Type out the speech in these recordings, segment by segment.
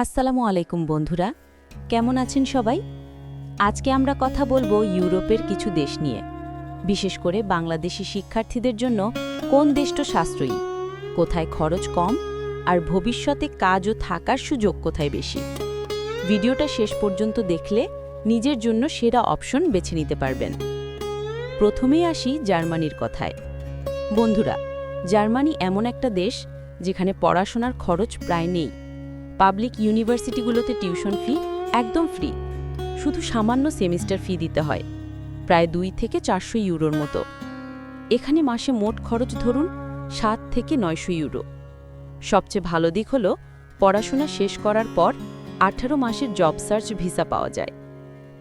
আসসালামু আলাইকুম বন্ধুরা, কেমন আছেন সবাই? আজকে আমরা কথা বলব ইউরোপের কিছু দেশ নিয়ে, বিশেষ করে বাংলাদেশি শিক্ষার্থীদের জন্য কোন দেশটা সাশ্রয়ী, কোথায় খরচ কম, আর ভবিষ্যতে কাজ ও থাকার সুযোগ কোথায় বেশি। ভিডিওটা শেষ পর্যন্ত দেখলে নিজের জন্য সেরা অপশন বেছে নিতে পারবেন। প্রথমেই আসি জার্মানির কথায়। বন্ধুরা, জার্মানি এমন একটা দেশ যেখানে পড়াশোনার খরচ প্রায় নেই পাবলিক ইউনিভার্সিটিগুলোতে টিউশন ফি একদম ফ্রি শুধু সামান্য সেমিস্টার ফি দিতে হয়, প্রায় দুই থেকে চারশো ইউরোর মতো। এখানে মাসে মোট খরচ ধরুন সাত থেকে নয়শো ইউরো। সবচেয়ে ভালো দিক হল পড়াশোনা শেষ করার পর আঠারো মাসের জব সার্চ ভিসা পাওয়া যায়।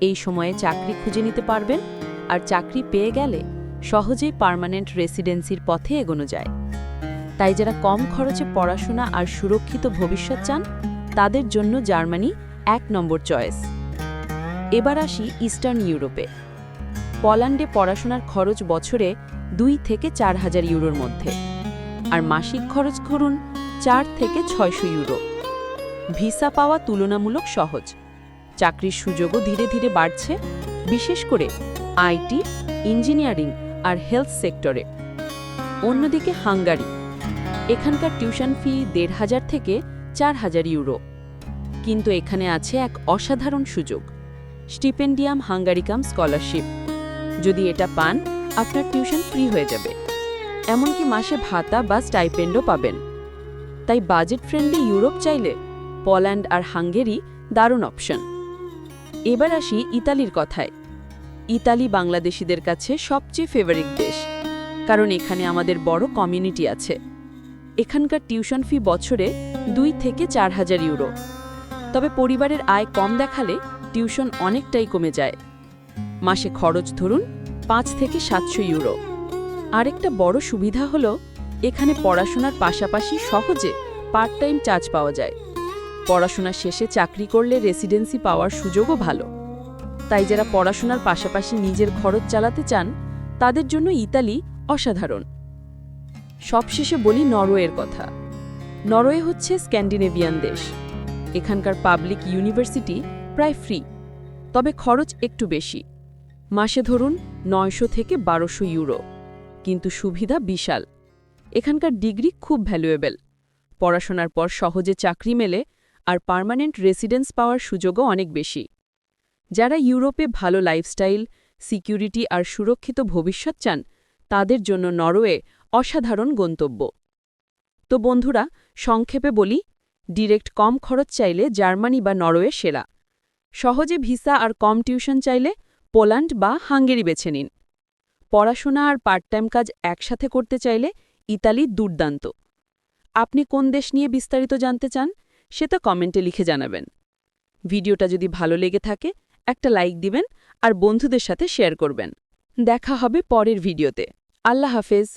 এই সময়ে চাকরি খুঁজে নিতে পারবেন আর চাকরি পেয়ে গেলে সহজেই পার্মানেন্ট রেসিডেন্সির পথে এগোনো যায়। তাই যারা কম খরচে পড়াশোনা আর সুরক্ষিত ভবিষ্যৎ চান তাদের জন্য জার্মানি এক নম্বর চয়েস। এবার আসি ইস্টার্ন ইউরোপে। পল্যান্ডে পড়াশোনার খরচ বছরে দুই থেকে চার হাজার ইউরোর মধ্যে। আর মাসিক খরচ করুন চার থেকে ছয়শো ইউরো। ভিসা পাওয়া তুলনামূলক সহজ। চাকরির সুযোগও ধীরে ধীরে বাড়ছে, বিশেষ করে আইটি ইঞ্জিনিয়ারিং আর হেলথ সেক্টরে। অন্যদিকে হাঙ্গারি। এখানকার টিউশন ফি দেড় হাজার থেকে চার হাজার ইউরো। কিন্তু এখানে আছে এক অসাধারণ সুযোগ। Stipendium Hungaricum scholarship. যদি এটা পান, আপনার টিউশন ফ্রি হয়ে যাবে। এমনকি মাসে ভাতা বা স্টাইপেন্ডও পাবেন। তাই বাজেট ফ্রেন্ডলি ইউরোপ চাইলে পোল্যান্ড আর হাঙ্গেরি দারুণ অপশন। এবার আসি ইতালির কথায়। ইতালি বাংলাদেশিদের কাছে সবচেয়ে ফেভারিট দেশ। কারণ এখানে আমাদের বড় কমিউনিটি আছে। এখানকার টিউশন ফি বছরে দুই থেকে চার হাজার ইউরো। তবে পরিবারের আয় কম দেখালে টিউশন অনেকটাই কমে যায়। মাসে খরচ ধরুন পাঁচ থেকে সাতশো ইউরো। আরেকটা বড় সুবিধা হল, এখানে পড়াশোনার পাশাপাশি সহজে পার্ট টাইম চার্জ পাওয়া যায়। পড়াশোনা শেষে চাকরি করলে রেসিডেন্সি পাওয়ার সুযোগও ভালো। তাই যারা পড়াশোনার পাশাপাশি নিজের খরচ চালাতে চান, তাদের জন্য ইতালি অসাধারণ। সবশেষে বলি নরওয়ের কথা। নরওয়ে হচ্ছে স্ক্যান্ডিনেভিয়ান দেশ। এখানকার পাবলিক ইউনিভার্সিটি প্রায় ফ্রি, তবে খরচ একটু বেশি। মাসে ধরুন নয়শো থেকে বারোশো ইউরো, কিন্তু সুবিধা বিশাল। এখানকার ডিগ্রি খুব ভ্যালুয়েবল। পড়াশোনার পর সহজে চাকরি মেলে আর পার্মানেন্ট রেসিডেন্স পাওয়ার সুযোগও অনেক বেশি। যারা ইউরোপে ভালো লাইফস্টাইল, সিকিউরিটি আর সুরক্ষিত ভবিষ্যৎ চান, তাদের জন্য নরওয়ে অসাধারণ গন্তব্য। তো বন্ধুরা সংক্ষেপে বলি, ডিরেক্ট কম খরচ চাইলে জার্মানি বা নরওয়ে সেরা। সহজে ভিসা আর কম টিউশন চাইলে পোল্যান্ড বা হাঙ্গেরি বেছে নিন। পড়াশোনা আর পার্ট টাইম কাজ একসাথে করতে চাইলে ইতালি দুর্দান্ত। আপনি কোন দেশ নিয়ে বিস্তারিত জানতে চান সেটা কমেন্টে লিখে জানাবেন। ভিডিওটা যদি ভালো লেগে থাকে, একটা লাইক দিবেন আর বন্ধুদের সাথে শেয়ার করবেন। দেখা হবে পরের ভিডিওতে। আল্লাহ হাফেজ।